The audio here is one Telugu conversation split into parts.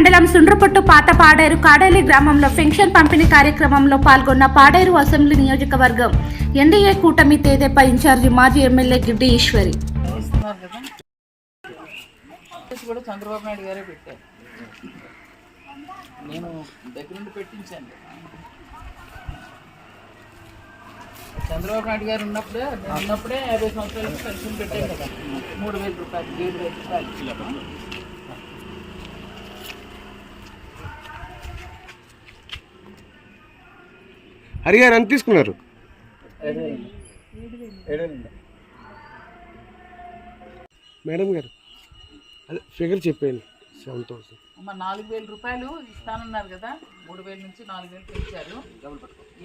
మండలం సుండ్రపొట్టు పాత పాడేరు కాడేలి గ్రామంలో పెన్షన్ పంపిణీ కార్యక్రమంలో పాల్గొన్న పాడేరు అసెంబ్లీ నియోజకవర్గం ఎన్డీఏ కూటమి తేదేపా ఇన్ఛార్జి మాజీ ఎమ్మెల్యే గిడ్డి ఈశ్వరి. కూడా చంద్రబాబు నాయుడు గారే పెట్టారు. నేను దగ్గరుండి పెట్టించాను. చంద్రబాబు నాయుడు గారు ఉన్నప్పుడే ఉన్నప్పుడే యాభై సంవత్సరాలకు పెన్షన్ పెట్టాను కదా. మూడు వేల రూపాయలు ఏడు వేల రూపాయలు. హరి గారు ఎంత తీసుకున్నారు. మేడం గారు అదే ఫిగర్ చెప్పాను సెవెన్ థౌసండ్ అమ్మ నాలుగు వేల రూపాయలు ఇస్తానన్నారు కదా మూడు వేల నుంచి నాలుగు వేలు పెంచారు.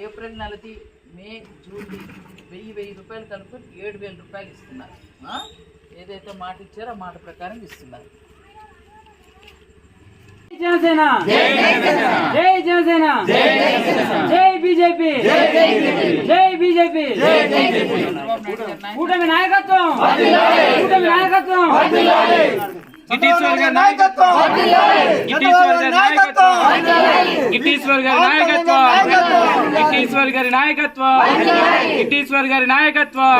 ఏప్రిల్ నెలది మే జూన్ వెయ్యి వెయ్యి రూపాయలు కలుపుకొని ఏడు వేల రూపాయలు ఇస్తున్నారు? ఏదైతే మాట ఇచ్చారో ఆ మాట ప్రకారం ఇస్తున్నారు. జనసేన! జై జనసేన! జై బీజేపీ. జై బీజేపీ. కూటమి నాయకత్వం. కూటమి నాయకత్వం. గిటీశ్వర్ గారి నాయకత్వం. గిటీశ్వర్ గారి నాయకత్వం. గిటీశ్వర్ గారి నాయకత్వం. గిటీశ్వర్ గారి నాయకత్వం. గిటీశ్వర్ గారి నాయకత్వం.